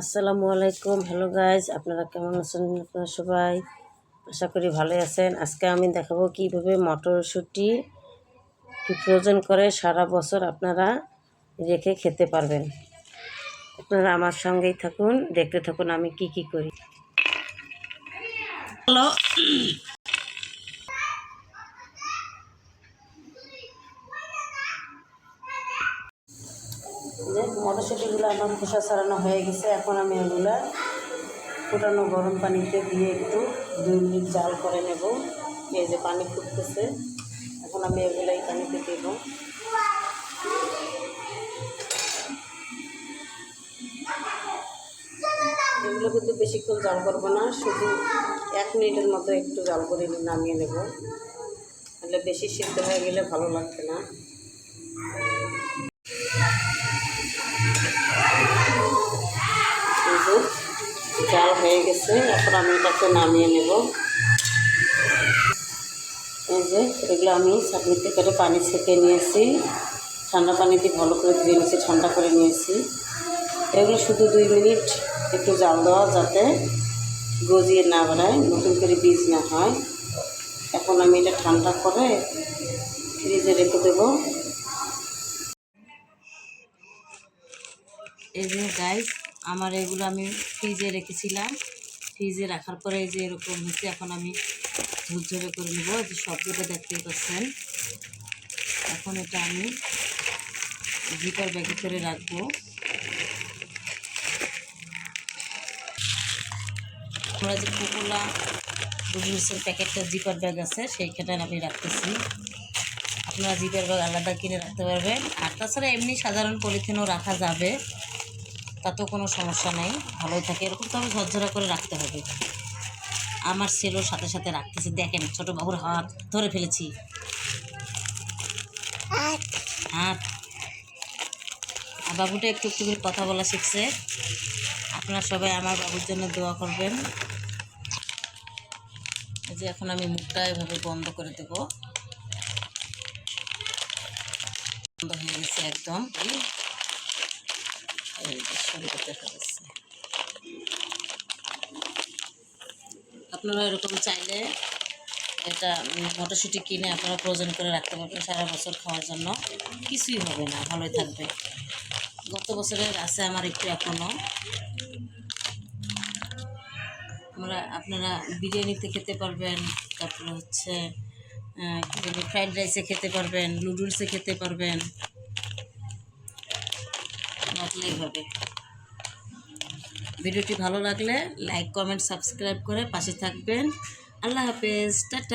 আসসালামু আলাইকুম। Hello guys আপনারা কেমন আছেন আপনারা সবাই? আশা করি ভালো আছেন। আজকে আমি দেখাবো কীভাবে মটরশুঁটি ফ্রোজেন করে সারা বছর আপনারা রেখে খেতে পারবেন। আপনারা আমার সঙ্গেই থাকুন, দেখতে থাকুন আমি কি কি করি। হ্যালো যে মটরশুঁটিগুলো আমার খোসা ছাড়ানো হয়ে গেছে, এখন আমি এগুলা ফুটানো গরম পানিতে দিয়ে একটু দুই মিনিট জাল করে নেব। এই যে পানি ফুটতেছে, এখন আমি এগুলাই পানিতে দেব। এগুলো কিন্তু বেশিক্ষণ জাল করব না, শুধু এক মিনিটের মতো একটু জাল করে নামিয়ে নেব। তাহলে বেশি সিদ্ধ হয়ে গেলে ভালো লাগবে না। হয়ে গেছে, এখন আমি এটাকে নামিয়ে নেব। এই যে, এগুলো আমি চাটনিতে করে পানি ছেঁকে নিয়েছি। ঠান্ডা পানি দিয়ে ভালো করে ধুয়ে নিয়েছি, ঠান্ডা করে নিয়েছি। এগুলো শুধু দুই মিনিট একটু জাল দেওয়া যাতে গজিয়ে না বেড়ায়, নতুন করে বীজ না হয়। এখন আমি এটা ঠান্ডা করে ফ্রিজে রেখে দেবো। এই যে গাইস আমার এগুলো আমি ফ্রিজে রেখেছিলাম। ফ্রিজে রাখার পরে যে এরকম হচ্ছে এখন আমি ঝুরঝুরে করে নেব। যে শব্দটা দেখতেই পাচ্ছেন। এখন এটা আমি জিপার ব্যাগে করে রাখব। আমরা যে কোকোলা নুডলসের প্যাকেটটা জিপার ব্যাগ আছে সেইখানে আমি রাখতেছি। আপনারা জিপার ব্যাগ আলাদা কিনে রাখতে পারবেন। আর তাছাড়া এমনি সাধারণ পলিথিনও রাখা যাবে। তাতেও কোনো সমস্যা নেই ভালোই থাকে। এরকম তবে ঝরঝরা করে রাখতে হবে। আমার ছেলের সাথে সাথে রাখতেছি। দেখেন ছোট বাবুর হাত ধরে ফেলেছি। হাত। আর বাবুটা একটু একটু করে কথা বলা শিখছে। আপনারা সবাই আমার বাবুর জন্য দোয়া করবেন। এই যে এখন আমি মুখটা এভাবে বন্ধ করে দেব। বন্ধ হয়ে গেছে একদম। আপনারা এরকম চাইলে এটা মটরশুঁটি কিনে আপনারা প্রয়োজন করে রাখতে পারবেন সারা বছর খাওয়ার জন্য। কিছুই হবে না, ভালোই থাকবে। গত বছরের আছে আমার একটু এখনও আমরা, আপনারা বিরিয়ানিতে খেতে পারবেন, তারপরে হচ্ছে ফ্রাইড রাইসে খেতে পারবেন, নুডলসে খেতে পারবেন। রাখলেই হবে ভিডিওটি ভালো লাগলে লাইক কমেন্ট সাবস্ক্রাইব করে পাশে থাকবেন। আল্লাহ হাফেজ টাটা।